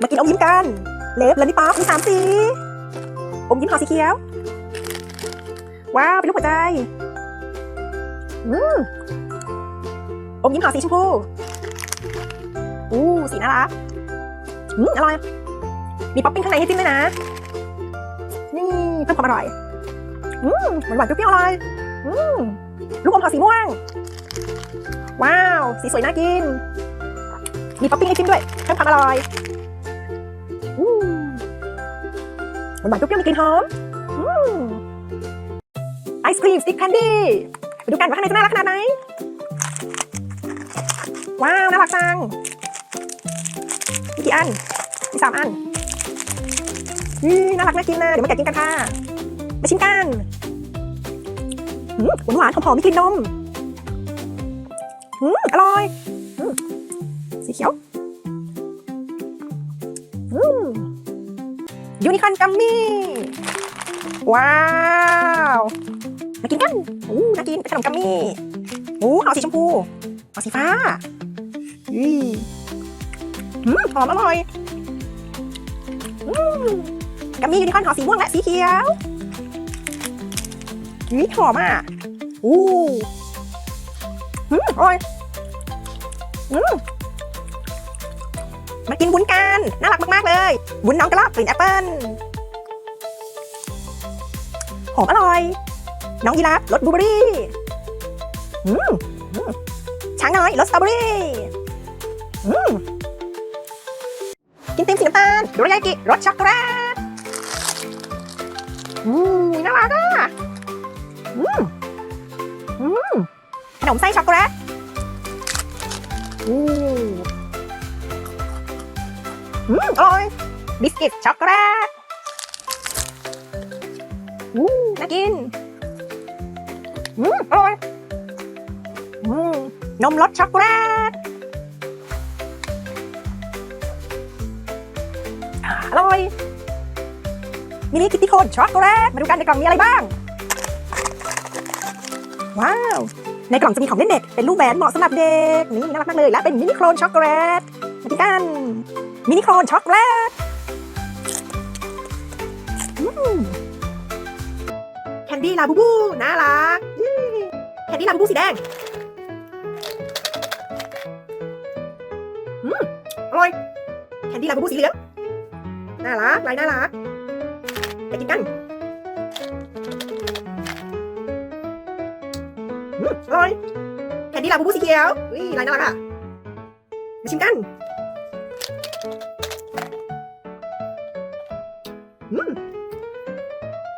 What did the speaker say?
มากินอมยิ้มกัน เล็บและนี่ป๊อปมีสามสี อมยิ้มห่อสีเขียว ว้าวเป็นรูปหัวใจอืมอมยิ้มห่อสีชมพู อู้สีน่ารักอืมอร่อย มีป๊อปปิ้งข้างในให้จิ้มด้วยนะ นี่เพิ่มความอร่อย อืมหวานหวานๆเปรี้ยวๆอร่อยอืมลูกอมห่อสีม่วง ว้าว สีสวยน่ากิน มีป๊อปปิ้งให้จิ้มด้วยเพิ่มความอร่อย หวานหวานเปรี้ยวๆมีกลิ่นหอมอืมไอศครีมสติ๊กแคนดี้ไปดูกันว่าข้างในจะน่ารักขนาดไหน ว้าว น่ารักจังมีกี่อันมีสามอันอืมน่ารักน่ากินนะเดี๋ยวมาแกะกินกันค่ะมาชิมกันอืมหวานหอมๆมีกลิ่นนม อืม อร่อย สีเขียว นิคอนกัมมี่ ว้าว มากินกันอู้น่ากินเป็นขนมกัมมี่อู้เอสีชมพูเอสีฟ้าอืมอืมหอมอร่อยอกัมมี่ยูนิคอนห่อสีม่วงและสีเขียวอืมหอมอะอู้อืมอร่อยอืม มากินวุ้นกัน น่ารักมาก ๆ เลย วุ้นน้องกระรอกกลิ่นแอปเปิ้ลหอมอร่อย น้องยีราฟรสบลูเบอรี่อืมช้างน้อยรสสตรอเบอรี่อืมกินติมสีน้ำตาลโดรายากิรสช็อกโกแลตอืมน่ารักอะอืมอืมขนมไส้ช็อกโกแลตอืม อืมอร่อยบิสกิตช็อกโกแลตอืมน่ากินอืมอร่อยอืมนมรสช็อกโกแลตอร่อยมินิคิตตี้โคนช็อกโกแลตมาดูกันในกล่องมีอะไรบ้าง ว้าว ในกล่องจะมีของเล่นเด็ก เป็นรูปแหวนเหมาะสำหรับเด็ก นี่น่ารักมากเลย และเป็นมินิโครนช็อกโกแลตมากินกัน มินิโครนช็อกโกแลตแคนดี้ลาบูบูน่ารักแคนดี้ลาบูบูสีแดงอร่อยแคนดี้ลาบูบูสีเหลืองน่ารักลายน่ารักไปกินกันอืมอร่อยแคนดี้ลาบูบูสีเขียวอุ้ยลายน่ารักอะมาชิมกัน